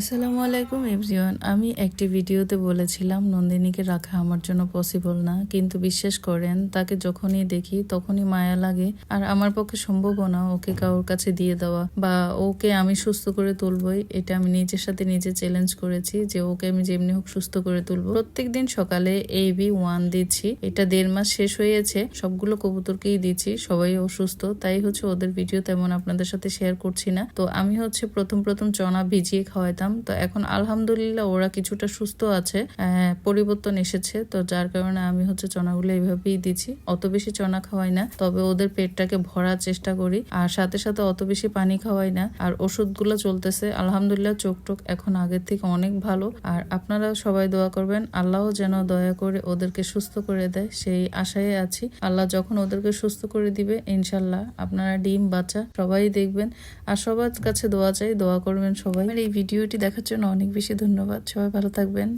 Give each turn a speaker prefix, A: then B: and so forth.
A: আসসালামু আলাইকুম, এভরিওয়ান। আমি একটি ভিডিওতে বলেছিলাম, নন্দিনীকে রাখা আমার জন্য পসিবল না। কিন্তু বিশ্বাস করেন, তাকে যখনই দেখি তখনই মায়া লাগে। আর আমার পক্ষে সম্ভবও না ওকে কারোর কাছে দিয়ে দেওয়া বা ওকে আমি সুস্থ করে তুলবই। এটা আমি নিজের সাথে নিজে চ্যালেঞ্জ করেছি যে ওকে আমি যেমনি হোক সুস্থ করে তুলবো। প্রত্যেকদিন সকালে এ বি ওয়ান দিচ্ছি। এটা দেড় মাস শেষ হয়েছে। সবগুলো কবুতরকেই দিচ্ছি। সবাই অসুস্থ। তাই হচ্ছে ওদের ভিডিও তেমন আপনাদের সাথে শেয়ার করছি না। তো আমি হচ্ছে প্রথম প্রথম চনা ভিজিয়ে খাওয়াইতাম তো এখন আলহামদুলিল্লাহ ওরা কিছুটা সুস্থ আছে পরিবর্তন এসেছে। তো যার কারণে আমি হচ্ছে চনাগুলো এইভাবেই দিচ্ছি। অত বেশি চনা খাওয়াই না, তবে ওদের পেটটাকে ভরার চেষ্টা করি। আর সাথে সাথে অত বেশি পানি খাওয়াই না। আর ওষুধগুলো চলতেছে। আলহামদুলিল্লাহ চোখ টোক এখন আগের থেকে অনেক ভালো। আর আপনারা সবাই দোয়া করবেন, আল্লাহ যেন দয়া করে ওদেরকে সুস্থ করে দেয়। সেই আশায় আছি। আল্লাহ যখন ওদেরকে সুস্থ করে দিবে, ইনশাল্লাহ আপনারা ডিম, বাচ্চা সবাই দেখবেন। আর সবার কাছে দোয়া চাই, দোয়া করবেন সবাই। এই ভিডিওটি দেখার জন্য অনেক বেশি ধন্যবাদ। সবাই ভালো থাকবেন।